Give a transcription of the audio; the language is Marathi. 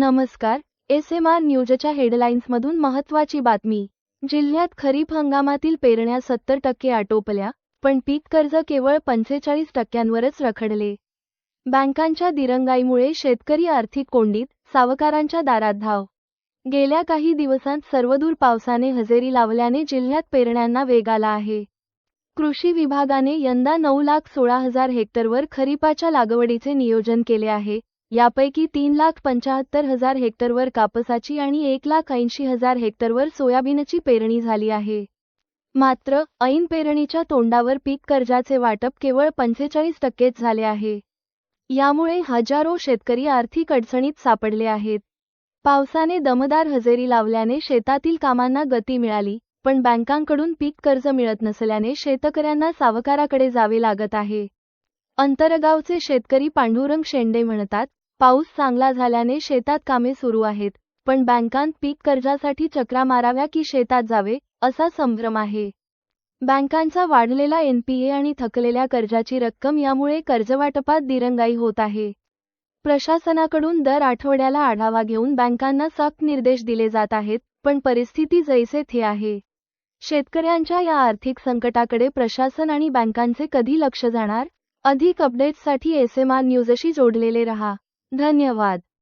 नमस्कार एस एम आर न्यूजच्या हेडलाईन्समधून महत्त्वाची बातमी. जिल्ह्यात खरीप हंगामातील पेरण्या सत्तर टक्के आटोपल्या पण पीक कर्ज केवळ पंचेचाळीस टक्क्यांवरच रखडले. बँकांच्या दिरंगाईमुळे शेतकरी आर्थिक कोंडीत सावकारांच्या दारात धाव. गेल्या काही दिवसांत सर्वदूर पावसाने हजेरी लावल्याने जिल्ह्यात पेरण्यांना वेग आला आहे. कृषी विभागाने यंदा नऊ लाख सोळा हजार हेक्टरवर खरीपाच्या लागवडीचे नियोजन केले आहे यापैकी तीन लाख पंचाहत्तर हजार हेक्टरवर कापसाची आणि एक लाख ऐंशी हजार हेक्टरवर सोयाबीनची पेरणी झाली आहे. मात्र ऐन पेरणीच्या तोंडावर पीक कर्जाचे वाटप केवळ पंचेचाळीस टक्केच झाले आहे. यामुळे हजारो शेतकरी आर्थिक अडचणीत सापडले आहेत. पावसाने दमदार हजेरी लावल्याने शेतातील कामांना गती मिळाली पण बँकांकडून पीक कर्ज मिळत नसल्याने शेतकऱ्यांना सावकाराकडे जावे लागत आहे. अंतरगावचे शेतकरी पांडुरंग शेंडे म्हणतात पाऊस चांगला झाल्याने शेतात कामे सुरू आहेत पण बँकांत पीक कर्जासाठी चक्रा माराव्या की शेतात जावे असा संभ्रम आहे. बँकांचा वाढलेला एनपीए आणि थकलेल्या कर्जाची रक्कम यामुळे कर्जवाटपात दिरंगाई होत आहे. प्रशासनाकडून दर आठवड्याला आढावा घेऊन बँकांना सक्त निर्देश दिले जात आहेत पण परिस्थिती जैसे थे आहे. शेतकऱ्यांच्या या आर्थिक संकटाकडे प्रशासन आणि बँकांचे कधी लक्ष जाणार? अधिक अपडेट्ससाठी एस एम आर न्यूजशी जोडलेले रहा. धन्यवाद.